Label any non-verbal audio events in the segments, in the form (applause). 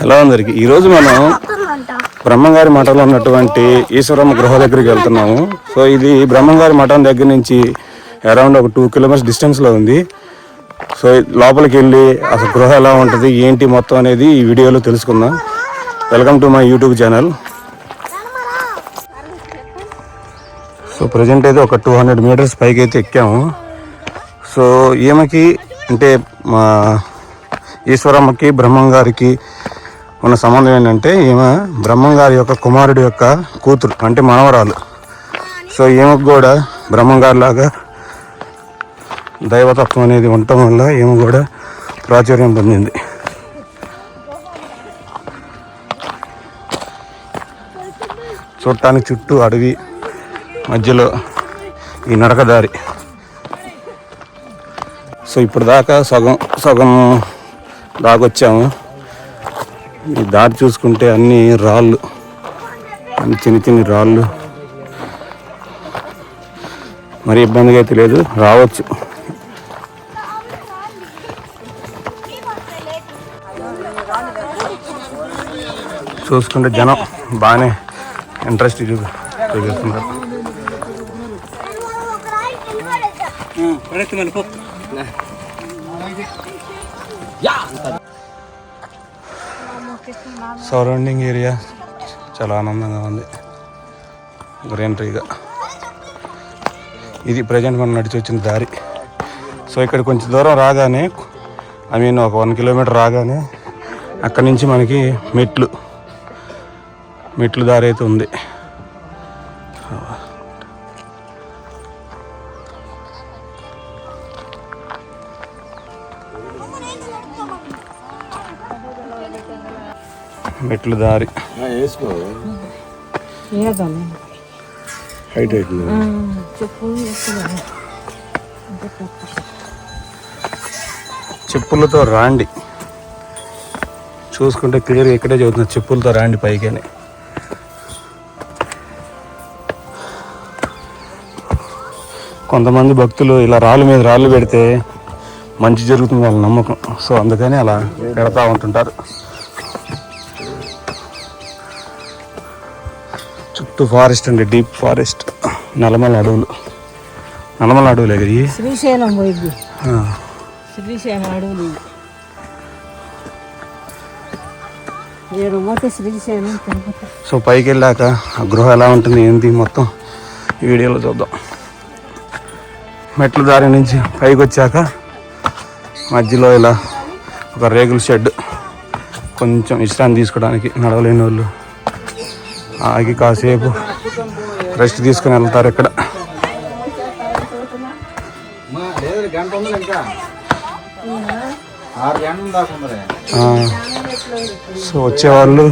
Hello అందరికి. ఈరోజు మనం బ్రహ్మంగారి మఠంలో ఉన్నటువంటి ఈశ్వరమ్మ గృహ దగ్గరికి వెళ్తున్నాము. సో ఇది బ్రహ్మంగారి మఠం దగ్గర నుంచి అరౌండ్ ఒక టూ కిలోమీటర్స్ డిస్టెన్స్లో ఉంది. సో లోపలికి వెళ్ళి అసలు గృహ ఎలా ఉంటుంది ఏంటి మొత్తం అనేది ఈ వీడియోలో తెలుసుకుందాం. Welcome to my YouTube channel so present అయితే ఒక టూ హండ్రెడ్ మీటర్స్ పైకి అయితే ఎక్కాము. సో ఈమెకి అంటే మా ఈశ్వరమ్మకి బ్రహ్మం గారికి ఉన్న సంబంధం ఏంటంటే ఈమె బ్రహ్మం గారి యొక్క కుమారుడి యొక్క కూతురు అంటే మనవరాలు. సో ఈమెకు కూడా బ్రహ్మం గారిలాగా దైవతత్వం అనేది ఉండటం వల్ల ఈమె కూడా ప్రాచుర్యం పొందింది. చూడటానికి చుట్టూ అడవి మధ్యలో ఈ నడకదారి సో ఇప్పుడు దాకా సగం సగం దాకొచ్చాము ఈ దారి చూసుకుంటే అన్ని రాళ్ళు అన్ని చిన్న చిన్న రాళ్ళు. మరి ఇబ్బందిగా అయితే లేదు రావచ్చు. చూసుకుంటే జనం బాగానే ఇంట్రెస్ట్ చూపిస్తున్నారు. సరౌండింగ్ ఏరియా చాలా ఆనందంగా ఉంది. గ్రీనరీగా. ఇది ప్రజెంట్ మనం నడిచి వచ్చిన దారి. సో ఇక్కడ కొంచెం దూరం రాగానే ఐ మీన్ ఒక వన్ కిలోమీటర్ రాగానే అక్కడి నుంచి మనకి మెట్లు మెట్లు దారి అయితే ఉంది. మెట్లు దారి. హైట్ చెప్పులతో రాండి. చూసుకుంటే క్లియర్గా ఇక్కడే చదువుతున్నా చెప్పులతో రాండి పైకని. కొంతమంది భక్తులు ఇలా రాళ్ళ మీద రాళ్ళు పెడితే మంచి జరుగుతుంది వాళ్ళ నమ్మకం. సో అందుకని అలా పెడతా ఉంటుంటారు. చుట్టూ ఫారెస్ట్ అండి డీప్ ఫారెస్ట్. నల్లమల అడవులు. నల్లమల అడవులే ఇవి? శ్రీశైలం పోయింది. శ్రీశైలం అడవులు సో పైకి వెళ్ళాక ఆ గృహ ఎలా ఉంటుంది ఏంటి మొత్తం ఈ వీడియోలో చూద్దాం. మెట్ల దారి నుంచి పైకి వచ్చాక మధ్యలో ఇలా ఒక రేగుల షెడ్ కొంచెం విశ్రాంతి తీసుకోవడానికి నడవలేని వాళ్ళు ఆగి కాసేపు రెస్ట్ తీసుకుని వెళ్తారు ఇక్కడ. సో వచ్చేవాళ్ళు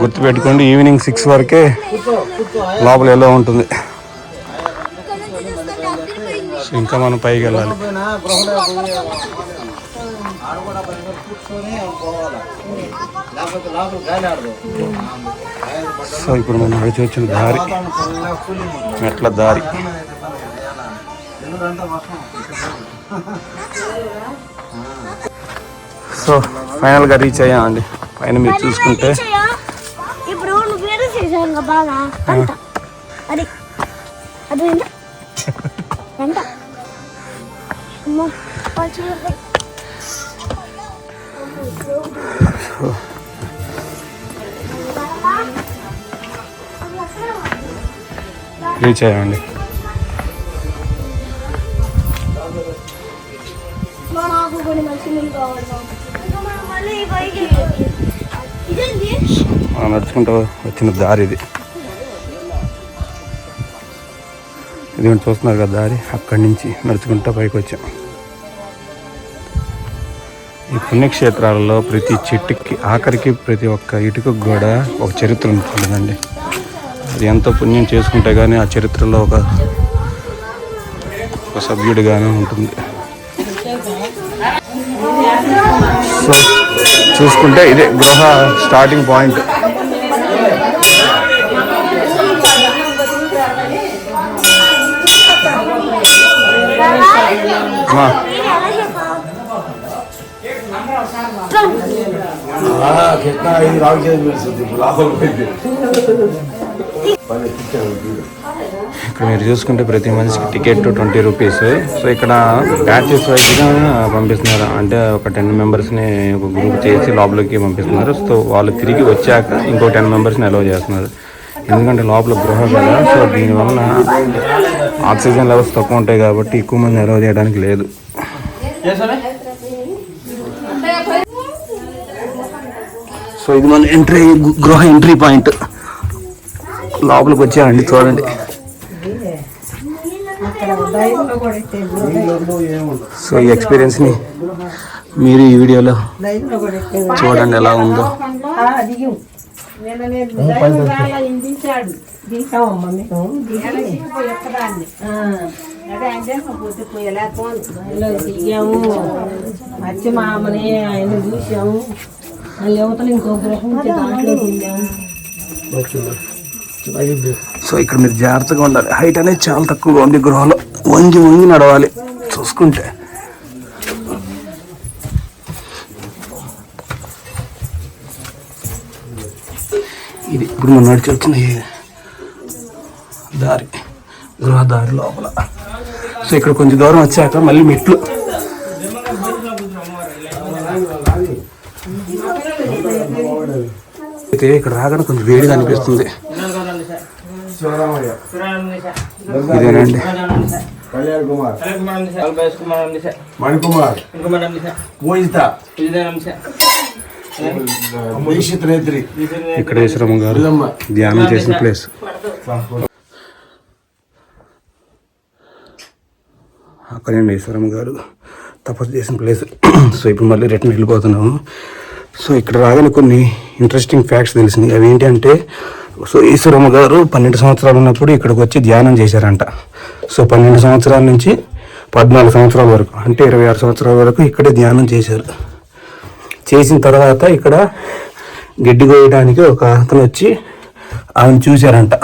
గుర్తుపెట్టుకోండి ఈవినింగ్ సిక్స్ వరకే లోపల ఎలా ఉంటుంది. సో ఇంకా మనం పైకి వెళ్ళాలి. పోవాలి? లేకపోతే లోపల గాలి ఆడదు. సో ఇప్పుడు మనం నడిచి వచ్చిన దారి. మెట్ల దారి. సో ఫైనల్గా రీచ్ అయ్యామండి పైన మీరు చూసుకుంటే? ఇప్పుడు నువ్వు బాగా. అంట. అది. అది ఎంత (laughs) ఇదేంటి మనం నడుచుకుంటూ వచ్చిన దారి ఇది. ఇది చూస్తున్నారు కదా దారి? అక్కడి నుంచి నడుచుకుంటూ పైకి వచ్చాం. ఈ పుణ్యక్షేత్రాలలో ప్రతి చెట్టుకి ఆఖరికి ప్రతి ఒక్క ఇటుకకు కూడా ఒక చరిత్ర ఉంటుందండి అది ఎంతో పుణ్యం చేసుకుంటే కానీ ఆ చరిత్రలో ఒక ఒక సభ్యుడిగానే ఉంటుంది సో చూసుకుంటే ఇదే గృహ స్టార్టింగ్ పాయింట్ అమ్మా నేను ఎలా చెప్పా कितना ही राग चेंज ఇక్కడ మీరు చూసుకుంటే ప్రతి మనిషికి టికెట్ ట్వంటీ రూపీస్. సో ఇక్కడ బ్యాచెస్ వైజ్గా పంపిస్తున్నారు. అంటే ఒక టెన్ మెంబర్స్ని ఒక గ్రూప్ చేసి లోపలికి పంపిస్తున్నారు. సో వాళ్ళు తిరిగి వచ్చాక ఇంకో టెన్ మెంబర్స్ని అలౌ చేస్తున్నారు. ఎందుకంటే లోపల గృహ కదా సో దీనివల్ల ఆక్సిజన్ లెవెల్స్ తక్కువ ఉంటాయి కాబట్టి ఎక్కువ మంది అలౌ చేయడానికి లేదు. సో ఇది మన ఎంట్రీ గృహ ఎంట్రీ పాయింట్. లోపలికి వచ్చామండి చూడండి. సో ఈ ఎక్స్పీరియన్స్ని మీరు ఈ వీడియోలో చూడండి ఎలా ఉందో. దిగాము వచ్చి మా అమ్మని ఆయన చూసాము మళ్ళీ అవతల ఇంకో గృహం దాంట్లో దిగాము సో ఇక్కడ మీరు జాగ్రత్తగా ఉండాలి. హైట్ అనేది చాలా తక్కువగా ఉంది గృహలో వంగి వంగి నడవాలి. చూసుకుంటే. ఇది ఇప్పుడు మనం నడిచి వచ్చిన దారి గృహ దారి లోపల. సో ఇక్కడ కొంచెం దూరం వచ్చాక మళ్ళీ మెట్లు. అయితే ఇక్కడ రాగానే కొంచెం వేడిగా అనిపిస్తుంది. ఇదేనండి. కళ్యాణ్ కుమార్. మణికుమార్. పూజిత ఇక్కడ ఈశ్వరమ్మ గారు ధ్యానం చేసిన ప్లేస్ అక్కడండి ఈశ్వరమ్మ గారు. తపస్సు చేసిన ప్లేస్ సో ఇప్పుడు మళ్ళీ రిటర్న్ వెళ్ళిపోతున్నాము. సో ఇక్కడ రాగానే కొన్ని ఇంట్రెస్టింగ్ ఫ్యాక్ట్స్ తెలిసినాయి. అవి ఏంటి అంటే సో ఈశ్వరమ్మ గారు పన్నెండు సంవత్సరాలు ఉన్నప్పుడు ఇక్కడికి వచ్చి ధ్యానం చేశారంట. సో పన్నెండు సంవత్సరాల నుంచి పద్నాలుగు సంవత్సరాల వరకు అంటే ఇరవై ఆరు సంవత్సరాల వరకు ఇక్కడే ధ్యానం చేశారు. చేసిన తర్వాత ఇక్కడ గడ్డి కోయడానికి ఒక అతను వచ్చి ఆమెను చూశారంట.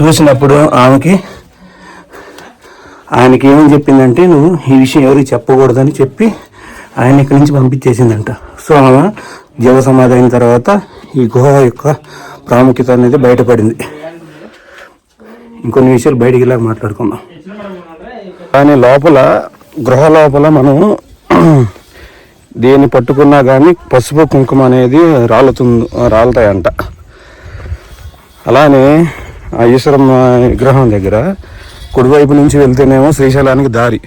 చూసినప్పుడు ఆమెకి ఆయనకి ఏమని చెప్పిందంటే నువ్వు ఈ విషయం ఎవరికి చెప్పకూడదని చెప్పి ఆయన ఇక్కడి నుంచి పంపించేసిందంట. సో ఆమె జీవ సమాధి అయిన తర్వాత ఈ గుహ యొక్క ప్రాముఖ్యత అనేది బయటపడింది. ఇంకొన్ని విషయాలు బయటికి ఇలా మాట్లాడుకుందాం. కానీ లోపల గృహ లోపల మనం దేన్ని పట్టుకున్నా కానీ పసుపు కుంకుమ అనేది రాలుతుంది రాలుతాయంట. అలానే ఆ ఈశ్వరమ్మ విగ్రహం దగ్గర కుడివైపు నుంచి వెళ్తేనేమో శ్రీశైలానికి దారి.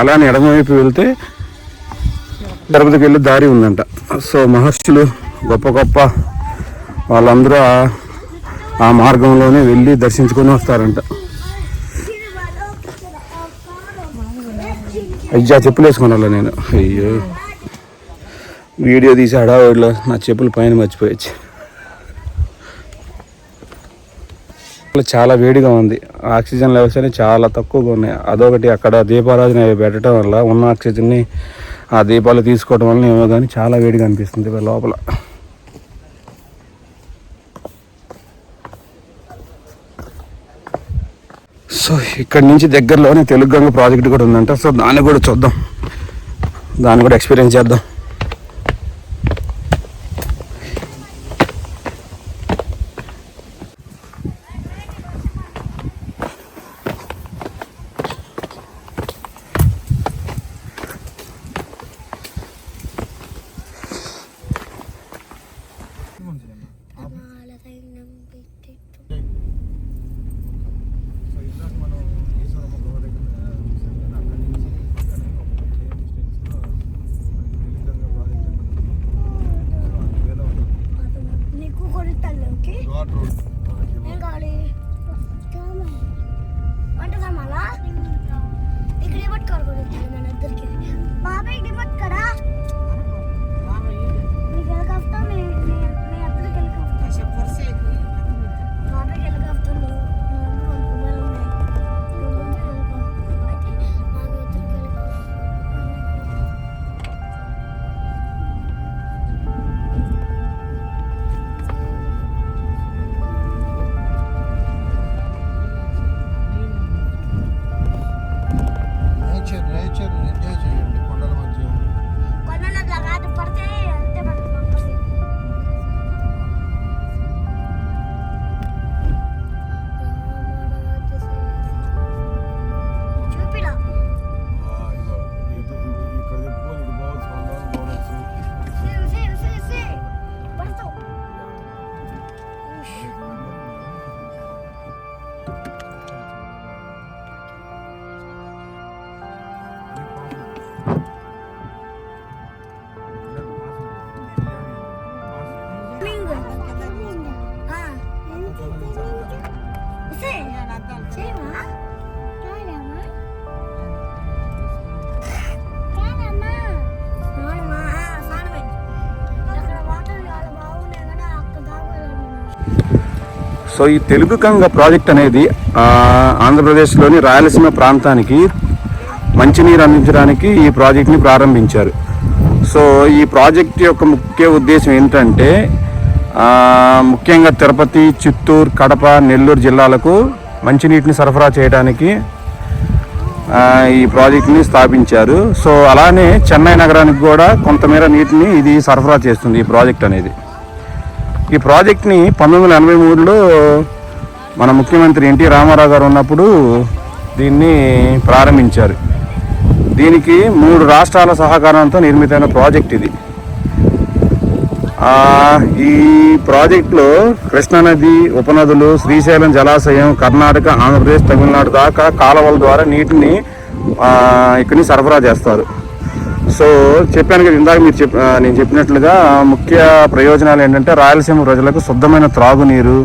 అలానే ఎడమవైపు వెళ్తే తిరుపతికి వెళ్ళే దారి ఉందంట. సో మహర్షులు గొప్ప గొప్ప వాళ్ళందరూ ఆ- మార్గంలోనే వెళ్ళి దర్శించుకొని వస్తారంట. అయ్యా చెప్పులు వేసుకున్నా నేను? అయ్యో. వీడియో తీసి హడావుడిలో నా చెప్పులు పైన మర్చిపోయచ్చు. చాలా వేడిగా ఉంది. ఆక్సిజన్ లెవెల్స్ అనేవి చాలా తక్కువగా ఉన్నాయి. అదొకటి అక్కడ దీపారాధన అవి పెట్టడం వల్ల ఉన్న ఆక్సిజన్ని ఆ దీపాలు తీసుకోవడం వల్ల ఏమో కానీ చాలా వేడిగా అనిపిస్తుంది లోపల. సో ఇక్కడ నుంచి దగ్గరలోనే తెలుగు గంగ ప్రాజెక్ట్ కూడా ఉందంట. సో దాన్ని కూడా చూద్దాం. దాన్ని కూడా ఎక్స్పీరియన్స్ చేద్దాం. సో ఈ తెలుగు గంగ ప్రాజెక్ట్ అనేది ఆంధ్రప్రదేశ్లోని రాయలసీమ ప్రాంతానికి మంచినీరు అందించడానికి ఈ ప్రాజెక్ట్ని ప్రారంభించారు. సో ఈ ప్రాజెక్ట్ యొక్క ముఖ్య ఉద్దేశం ఏంటంటే ముఖ్యంగా తిరుపతి చిత్తూరు కడప నెల్లూరు జిల్లాలకు మంచినీటిని సరఫరా చేయడానికి ఈ ప్రాజెక్ట్ని స్థాపించారు. సో అలానే చెన్నై నగరానికి కూడా కొంతమేర నీటిని ఇది సరఫరా చేస్తుంది ఈ ప్రాజెక్ట్ అనేది. ఈ ప్రాజెక్ట్ని పంతొమ్మిది వందల ఎనభై మూడులో మన ముఖ్యమంత్రి ఎన్టీ రామారావు గారు ఉన్నప్పుడు దీన్ని ప్రారంభించారు. దీనికి మూడు రాష్ట్రాల సహకారంతో నిర్మితమైన ప్రాజెక్ట్ ఇది. ఈ ప్రాజెక్టులో కృష్ణానది ఉపనదులు శ్రీశైలం జలాశయం కర్ణాటక ఆంధ్రప్రదేశ్ తమిళనాడు దాకా కాలువల ద్వారా నీటిని ఇక్కడిని సరఫరా చేస్తారు. సో చెప్పాను కదా ఇందాక మీరు చెప్ నేను చెప్పినట్లుగా ముఖ్య ప్రయోజనాలు ఏంటంటే రాయలసీమ ప్రజలకు శుద్ధమైన త్రాగునీరు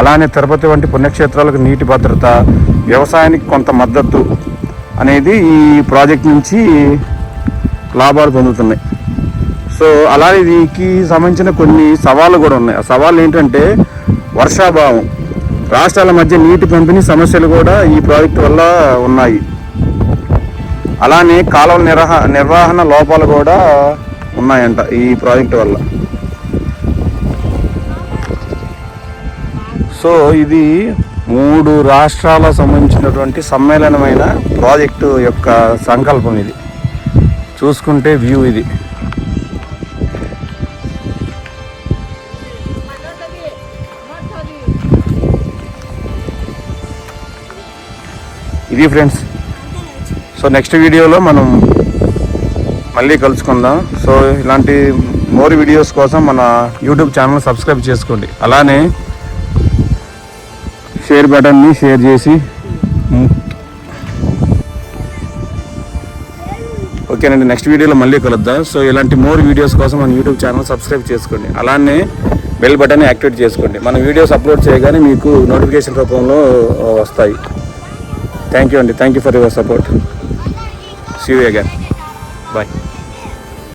అలానే తిరుపతి వంటి పుణ్యక్షేత్రాలకు నీటి భద్రత వ్యవసాయానికి కొంత మద్దతు అనేది ఈ ప్రాజెక్ట్ నుంచి లాభాలు పొందుతున్నాయి. సో అలానే దీనికి సంబంధించిన కొన్ని సవాళ్ళు కూడా ఉన్నాయి. ఆ సవాళ్ళు ఏంటంటే వర్షాభావం. రాష్ట్రాల మధ్య నీటి పంపిణీ సమస్యలు కూడా ఈ ప్రాజెక్ట్ వల్ల ఉన్నాయి. అలానే కాలువ నిర్వహ నిర్వహణ లోపాలు కూడా ఉన్నాయంట ఈ ప్రాజెక్ట్ వల్ల. సో ఇది మూడు రాష్ట్రాల సంబంధించినటువంటి సమ్మేళనమైన ప్రాజెక్టు యొక్క సంకల్పం ఇది. చూసుకుంటే వ్యూ ఇది. ఇది ఫ్రెండ్స్. సో నెక్స్ట్ వీడియోలో మనం మళ్ళీ కలుసుకుందాం. సో ఇలాంటి మోర్ వీడియోస్ కోసం మన యూట్యూబ్ ఛానల్ సబ్స్క్రైబ్ చేసుకోండి. అలానే షేర్ బటన్ని షేర్ చేసి ఓకేనండి నెక్స్ట్ వీడియోలో మళ్ళీ కలుద్దాం. సో ఇలాంటి మోర్ వీడియోస్ కోసం మన యూట్యూబ్ ఛానల్ సబ్స్క్రైబ్ చేసుకోండి. అలానే బెల్ బటన్ యాక్టివేట్ చేసుకోండి. మన వీడియోస్ అప్లోడ్ చేయగానే మీకు నోటిఫికేషన్ రూపంలో వస్తాయి. థ్యాంక్ యూ అండి. Thank you for your support. See you again bye